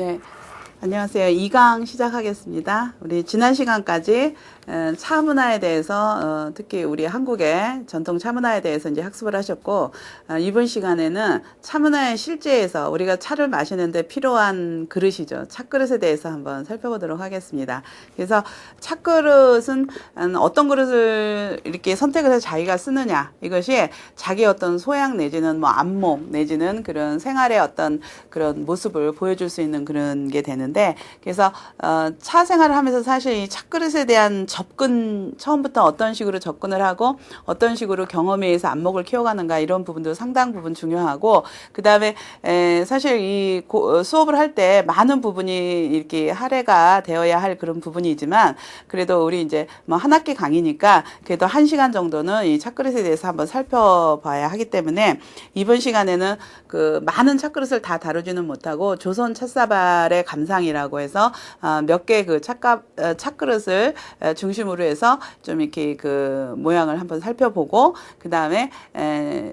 네. 안녕하세요. 2강 시작하겠습니다. 우리 지난 시간까지 어, 차 문화에 대해서 어, 특히 우리 한국의 전통 차 문화에 대해서 이제 학습을 하셨고 어, 이번 시간에는 차 문화의 실제에서 우리가 차를 마시는데 필요한 그릇이죠. 차그릇에 대해서 한번 살펴보도록 하겠습니다. 그래서 차그릇은 음, 어떤 그릇을 이렇게 선택을 해서 자기가 쓰느냐 이것이 자기 어떤 소양 내지는 뭐 안목 내지는 그런 생활의 어떤 그런 모습을 보여줄 수 있는 그런 게 되는 데 그래서 어, 차 생활을 하면서 사실 이 차그릇에 대한 접근 처음부터 어떤 식으로 접근을 하고 어떤 식으로 경험에 의해서 안목을 키워가는가 이런 부분도 상당 부분 중요하고 그 다음에 사실 이 고, 어, 수업을 할 때 많은 부분이 이렇게 할애가 되어야 할 그런 부분이지만 그래도 우리 이제 뭐 한 학기 강의니까 그래도 한 시간 정도는 이 차그릇에 대해서 한번 살펴봐야 하기 때문에 이번 시간에는 그 많은 차그릇을 다 다루지는 못하고 조선 찻사발의 감상 이라고 해서 어, 몇개그 차값 어, 차그릇을 어, 중심으로 해서 좀 이렇게 그 모양을 한번 살펴보고 그 다음에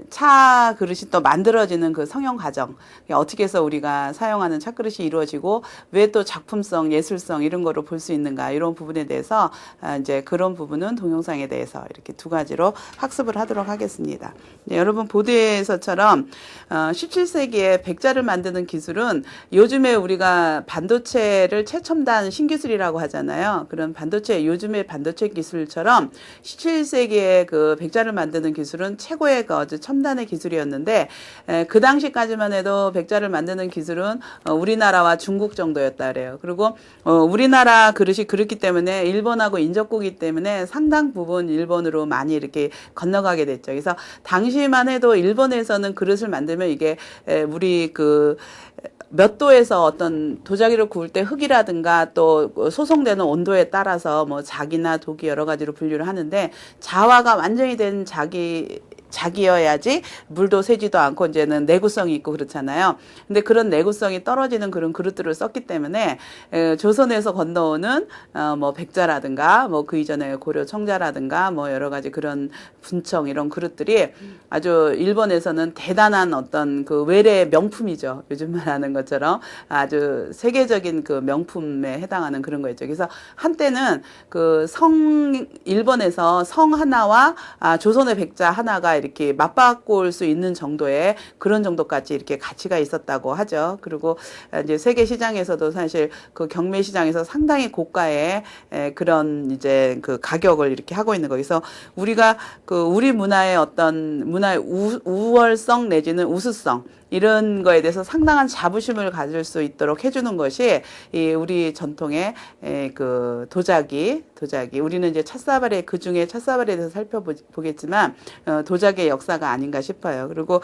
차 그릇이 또 만들어지는 그 성형 과정 어떻게 해서 우리가 사용하는 차 그릇이 이루어지고 왜 또 작품성 예술성 이런 거를 볼수 있는가 이런 부분에 대해서 아, 이제 그런 부분은 동영상에 대해서 이렇게 두 가지로 학습을 하도록 하겠습니다. 네, 여러분 보드에서처럼 어, 17세기에 백자를 만드는 기술은 요즘에 우리가 반도 체를 최첨단 신기술이라고 하잖아요. 그런 반도체 요즘의 반도체 기술처럼 17세기에 그 백자를 만드는 기술은 최고의 그 아주 첨단의 기술이었는데 에, 그 당시까지만 해도 백자를 만드는 기술은 어, 우리나라와 중국 정도였다 그래요. 그리고 어, 우리나라 그릇이 그렇기 때문에 일본하고 인접국이기 때문에 상당 부분 일본으로 많이 이렇게 건너가게 됐죠. 그래서 당시만 해도 일본에서는 그릇을 만들면 이게 에, 우리 그 몇 도에서 어떤 도자기를 구울 때 흙이라든가 또 소송되는 온도에 따라서 뭐 자기나 독이 여러 가지로 분류를 하는데 자화가 완전히 된 자기 자기여야지 물도 새지도 않고 이제는 내구성이 있고 그렇잖아요. 근데 그런 내구성이 떨어지는 그런 그릇들을 썼기 때문에 에, 조선에서 건너오는 어, 뭐 백자라든가 뭐 그 이전에 고려 청자라든가 뭐 여러 가지 그런 분청 이런 그릇들이 아주 일본에서는 대단한 어떤 그 외래의 명품이죠. 요즘 말하는 것처럼 아주 세계적인 그 명품에 해당하는 그런 거였죠. 그래서 한때는 그 성 일본에서 성 하나와 아, 조선의 백자 하나가 이렇게 맞바꿀 수 있는 정도의 그런 정도까지 이렇게 가치가 있었다고 하죠. 그리고 이제 세계 시장에서도 사실 그 경매 시장에서 상당히 고가의 그런 이제 그 가격을 이렇게 하고 있는 거기서 우리가 그 우리 문화의 어떤 문화의 우, 우월성 내지는 우수성 이런 거에 대해서 상당한 자부심을 가질 수 있도록 해주는 것이 이 우리 전통의 그 도자기, 도자기. 우리는 이제 찻사발에 그 중에 찻사발에 대해서 살펴보겠지만 어, 도자기의 역사가 아닌가 싶어요. 그리고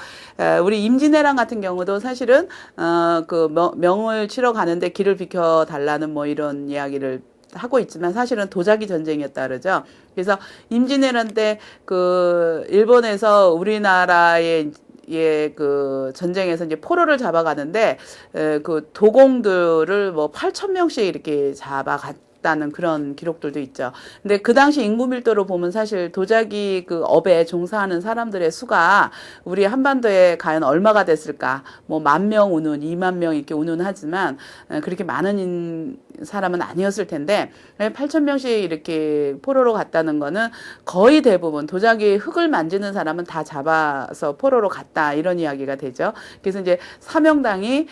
우리 임진왜란 같은 경우도 사실은 어그 명을 치러 가는데 길을 비켜 달라는 뭐 이런 이야기를 하고 있지만 사실은 도자기 전쟁이었다 그러죠. 그래서 임진왜란 때 그 일본에서 우리나라의 예, 그 전쟁에서 이제 포로를 잡아가는데 에, 그 도공들을 뭐 8천 명씩 이렇게 잡아갔. 다는 그런 기록들도 있죠. 근데 그 당시 인구 밀도로 보면 사실 도자기 그 업에 종사하는 사람들의 수가 우리 한반도에 과연 얼마가 됐을까? 뭐 만 명 우는, 이만 명 이렇게 우는 하지만 그렇게 많은 사람은 아니었을 텐데 8천 명씩 이렇게 포로로 갔다는 거는 거의 대부분 도자기 흙을 만지는 사람은 다 잡아서 포로로 갔다 이런 이야기가 되죠. 그래서 이제 사명당이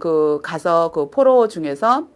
그 가서 그 포로 중에서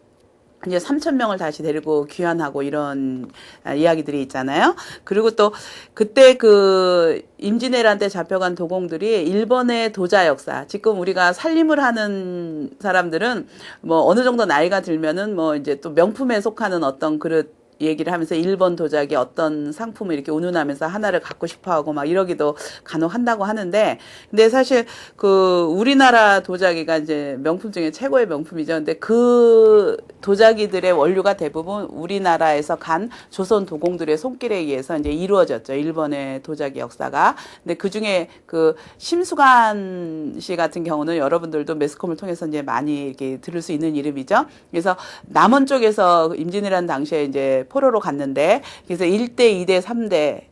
이제 3천 명을 다시 데리고 귀환하고 이런 아, 이야기들이 있잖아요. 그리고 또 그때 그 임진왜란 때 잡혀간 도공들이 일본의 도자 역사, 지금 우리가 살림을 하는 사람들은 뭐 어느 정도 나이가 들면은 뭐 이제 또 명품에 속하는 어떤 그릇 얘기를 하면서 일본 도자기 어떤 상품을 이렇게 운운하면서 하나를 갖고 싶어 하고 막 이러기도 간혹 한다고 하는데 근데 사실 그 우리나라 도자기가 이제 명품 중에 최고의 명품이죠. 근데 그 도자기들의 원료가 대부분 우리나라에서 간 조선 도공들의 손길에 의해서 이제 이루어졌죠. 일본의 도자기 역사가. 근데 그 중에 그 심수관 씨 같은 경우는 여러분들도 매스컴을 통해서 이제 많이 이렇게 들을 수 있는 이름이죠. 그래서 남원 쪽에서 임진왜란 당시에 이제 포로로 갔는데 그래서 1대, 2대, 3대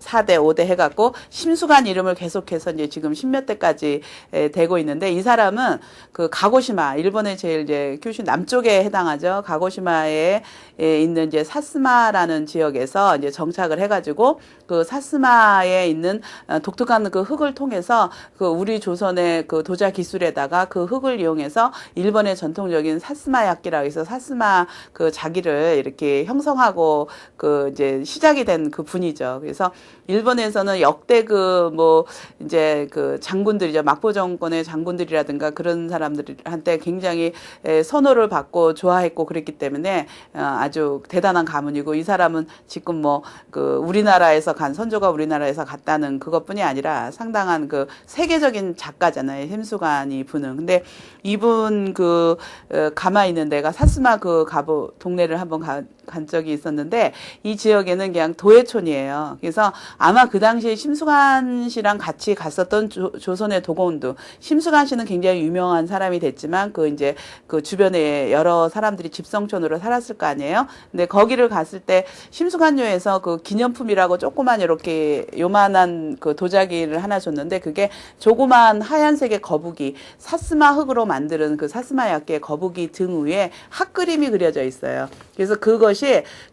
4대, 5대 해갖고 심수관 이름을 계속해서 이제 지금 십몇 대까지 에, 되고 있는데 이 사람은 그 가고시마, 일본의 제일 이제 규슈 남쪽에 해당하죠. 가고시마에 에, 있는 이제 사스마라는 지역에서 이제 정착을 해가지고 그 사스마에 있는 어, 독특한 그 흙을 통해서 그 우리 조선의 그 도자 기술에다가 그 흙을 이용해서 일본의 전통적인 사스마 약기라고 해서 사스마 그 자기를 이렇게 형성하고 그 이제 시작이 된 그 분이죠. 그래서 일본에서는 역대 그 뭐 이제 그 장군들이죠. 막부 정권의 장군들이라든가 그런 사람들한테 굉장히 에, 선호를 받고 좋아했고 그랬기 때문에 어, 아주 대단한 가문이고 이 사람은 지금 뭐 그 우리나라에서 간 선조가 우리나라에서 갔다는 그것뿐이 아니라 상당한 그 세계적인 작가잖아요. 햄수관이 분은. 근데 이분 그 어, 가마 있는 데가 사스마 그 가보 동네를 한번 가, 간 적이 있었는데 이 지역에는 그냥 도해촌이에요. 그래서 아마 그 당시에 심수관 씨랑 같이 갔었던 조, 조선의 도공도 심수관 씨는 굉장히 유명한 사람이 됐지만 그 이제 그 주변에 여러 사람들이 집성촌으로 살았을 거 아니에요. 근데 거기를 갔을 때 심수관료에서 그 기념품이라고 조그만 이렇게 요만한 그 도자기를 하나 줬는데 그게 조그만 하얀색의 거북이 사스마 흙으로 만드는 그 사스마 약의 거북이 등 위에 학 그림이 그려져 있어요. 그래서 그것이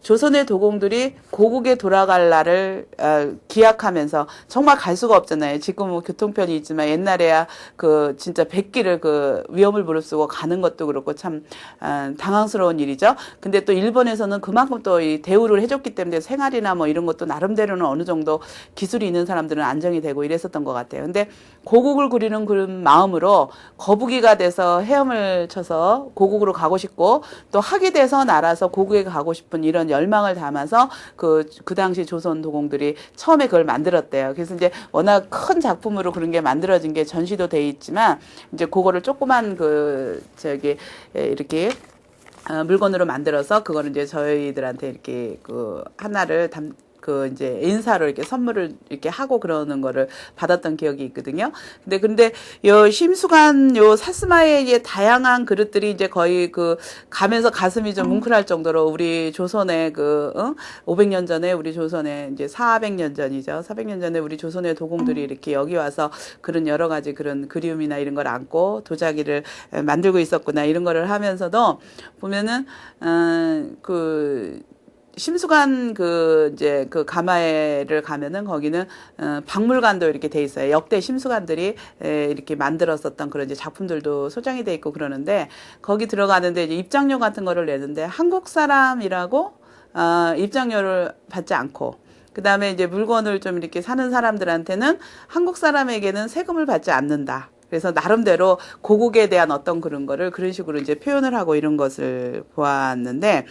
조선의 도공들이 고국에 돌아갈 날을 어, 기약하면서 정말 갈 수가 없잖아요. 지금 뭐 교통편이 있지만 옛날에야 그 진짜 백기를 그 위험을 무릅쓰고 가는 것도 그렇고 참 어, 당황스러운 일이죠. 근데 또 일본에서는 그만큼 또 이 대우를 해줬기 때문에 생활이나 뭐 이런 것도 나름대로는 어느 정도 기술이 있는 사람들은 안정이 되고 이랬었던 것 같아요. 근데 고국을 그리는 그런 마음으로 거북이가 돼서 헤엄을 쳐서 고국으로 가고 싶고 또 학이 돼서 날아서 고국에 가고 싶은 이런 열망을 담아서 그, 그 당시 조선 도공들이 처음에 그걸 만들었대요. 그래서 이제 워낙 큰 작품으로 그런 게 만들어진 게 전시도 돼 있지만 이제 그거를 조그만 그, 저기, 에, 이렇게 어, 물건으로 만들어서 그거를 이제 저희들한테 이렇게 그 하나를 담, 그 이제 인사로 이렇게 선물을 이렇게 하고 그러는 거를 받았던 기억이 있거든요. 근데 근데 요 심수관 요 사스마의 다양한 그릇들이 이제 거의 그 가면서 가슴이 좀 뭉클할 정도로 우리 조선의 그 어? 500년 전에 우리 조선의 이제 400년 전이죠. 400년 전에 우리 조선의 도공들이 이렇게 여기 와서 그런 여러 가지 그런 그리움이나 이런 걸 안고 도자기를 만들고 있었구나 이런 거를 하면서도 보면은 어그 심수관 그 이제 그 가마에를 가면은 거기는 어, 박물관도 이렇게 돼 있어요. 역대 심수관들이 에, 이렇게 만들었었던 그런 이제 작품들도 소장이 돼 있고 그러는데 거기 들어가는데 이제 입장료 같은 거를 내는데 한국 사람이라고 어, 입장료를 받지 않고 그 다음에 이제 물건을 좀 이렇게 사는 사람들한테는 한국 사람에게는 세금을 받지 않는다. 그래서 나름대로 고국에 대한 어떤 그런 거를 그런 식으로 이제 표현을 하고 이런 것을 보았는데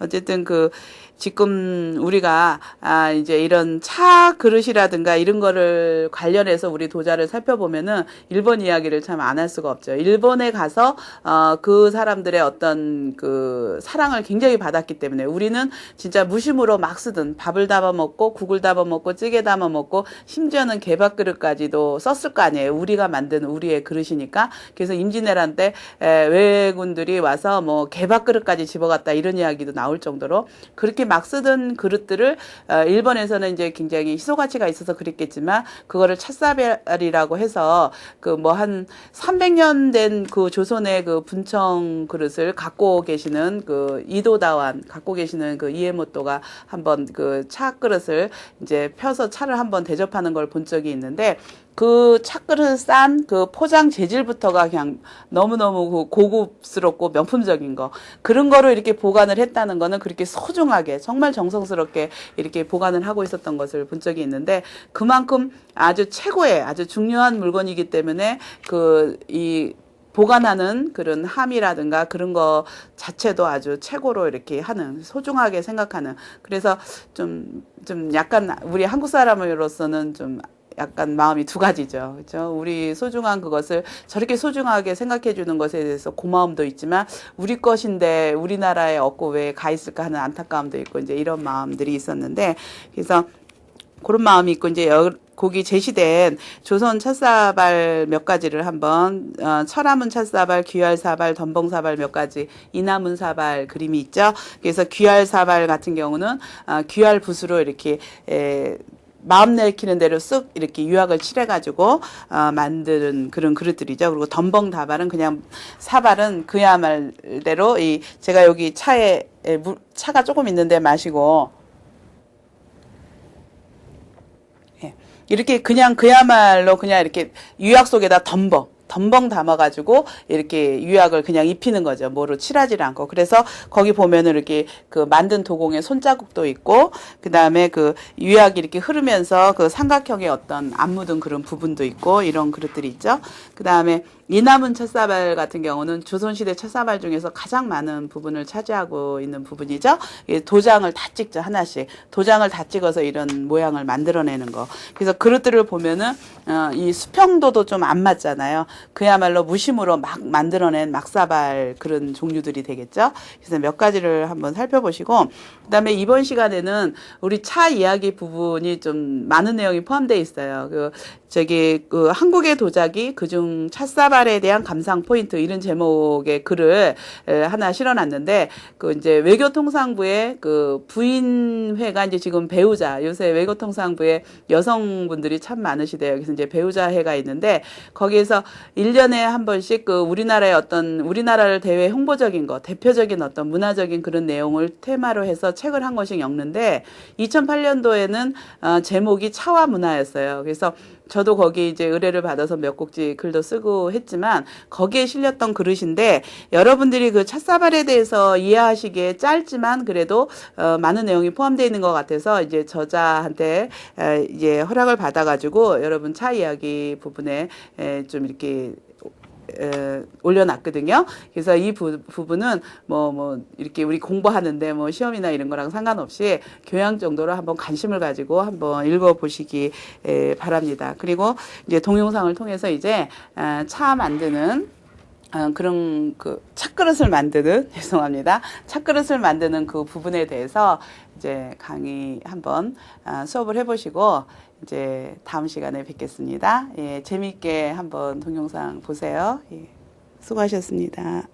어쨌든 그 지금 우리가 아 이제 이런 차 그릇이라든가 이런 거를 관련해서 우리 도자를 살펴보면은 일본 이야기를 참 안 할 수가 없죠. 일본에 가서 어 그 사람들의 어떤 그 사랑을 굉장히 받았기 때문에 우리는 진짜 무심으로 막 쓰든 밥을 담아 먹고 국을 담아 먹고 찌개 담아 먹고 심지어는 개밥 그릇까지도 썼을 거 아니에요. 우리가 만든 우리의 그릇이니까. 그래서 임진왜란 때 에, 외군들이 와서 뭐 개밥 그릇까지 집어갔다 이런 이야기도 나올 정도로 그렇게 막 쓰던 그릇들을 어, 일본에서는 이제 굉장히 희소 가치가 있어서 그랬겠지만 그거를 찻사별이라고 해서 그 뭐 한 300년 된 그 조선의 그 분청 그릇을 갖고 계시는 그 이도다완 갖고 계시는 그 이에모토가 한번 그 차 그릇을 이제 펴서 차를 한번 대접하는 걸 본 적이 있는데 그 차그릇 싼 그 포장 재질부터가 그냥 너무너무 그 고급스럽고 명품적인 거. 그런 거를 이렇게 보관을 했다는 거는 그렇게 소중하게, 정말 정성스럽게 이렇게 보관을 하고 있었던 것을 본 적이 있는데 그만큼 아주 최고의 아주 중요한 물건이기 때문에 그, 이, 보관하는 그런 함이라든가 그런 거 자체도 아주 최고로 이렇게 하는 소중하게 생각하는 그래서 좀 좀 약간 우리 한국 사람으로서는 좀 약간 마음이 두 가지죠. 그렇죠? 우리 소중한 그것을 저렇게 소중하게 생각해 주는 것에 대해서 고마움도 있지만 우리 것인데 우리나라에 없고 왜 가 있을까 하는 안타까움도 있고 이제 이런 마음들이 있었는데 그래서 그런 마음이 있고 이제 여, 거기 제시된 조선 찻사발 몇 가지를 한번 어, 철암은 찻사발, 귀활사발, 덤벙사발 몇 가지 이남은 사발 그림이 있죠. 그래서 귀활사발 같은 경우는 어, 귀활 붓으로 이렇게 에, 마음 내키는 대로 쓱 이렇게 유학을 칠해가지고 어, 만드는 그런 그릇들이죠. 그리고 덤벙 다발은 그냥 사발은 그야말대로 이 제가 여기 차에 에, 물, 차가 조금 있는데 마시고 예. 이렇게 그냥 그야말로 그냥 이렇게 유약 속에다 덤벙 덤벙 담아가지고 이렇게 유약을 그냥 입히는 거죠. 뭐로 칠하지를 않고. 그래서 거기 보면은 이렇게 그 만든 도공의 손자국도 있고, 그 다음에 그 유약이 이렇게 흐르면서 그 삼각형의 어떤 안 묻은 그런 부분도 있고, 이런 그릇들이 있죠. 그 다음에 이남은 찻사발 같은 경우는 조선시대 찻사발 중에서 가장 많은 부분을 차지하고 있는 부분이죠. 이 도장을 다 찍죠, 하나씩. 도장을 다 찍어서 이런 모양을 만들어내는 거. 그래서 그릇들을 보면은, 어, 이 수평도도 좀 안 맞잖아요. 그야말로 무심으로 막 만들어낸 막사발 그런 종류들이 되겠죠. 그래서 몇 가지를 한번 살펴보시고, 그 다음에 이번 시간에는 우리 차 이야기 부분이 좀 많은 내용이 포함되어 있어요. 그, 저기, 그 한국의 도자기, 그중 찻사발에 대한 감상 포인트, 이런 제목의 글을 에, 하나 실어놨는데, 그 이제 외교통상부의 그 부인회가 이제 지금 배우자, 요새 외교통상부에 여성분들이 참 많으시대요. 그래서 이제 배우자회가 있는데, 거기에서 일년에한 번씩 그 우리나라의 어떤, 우리나라를 대외 홍보적인 거, 대표적인 어떤 문화적인 그런 내용을 테마로 해서 책을 한 권씩 엮는데, 2008년도에는 어, 제목이 차와 문화였어요. 그래서 저도 거기 이제 의뢰를 받아서 몇 곡지 글도 쓰고 했지만 거기에 실렸던 그릇인데 여러분들이 그 찻사발에 대해서 이해하시기에 짧지만 그래도 어, 많은 내용이 포함되어 있는 것 같아서 이제 저자한테 에, 이제 허락을 받아가지고 여러분 차 이야기 부분에 에, 좀 이렇게 에, 올려놨거든요. 그래서 이 부, 부분은 뭐, 뭐, 이렇게 우리 공부하는데 뭐 시험이나 이런 거랑 상관없이 교양 정도로 한번 관심을 가지고 한번 읽어보시기 에, 바랍니다. 그리고 이제 동영상을 통해서 이제 아, 차 만드는 어, 그런 그 찻그릇을 만드는 죄송합니다. 찻그릇을 만드는 그 부분에 대해서 이제 강의 한번 아, 수업을 해보시고 이제 다음 시간에 뵙겠습니다. 예, 재미있게 한번 동영상 보세요. 예, 수고하셨습니다.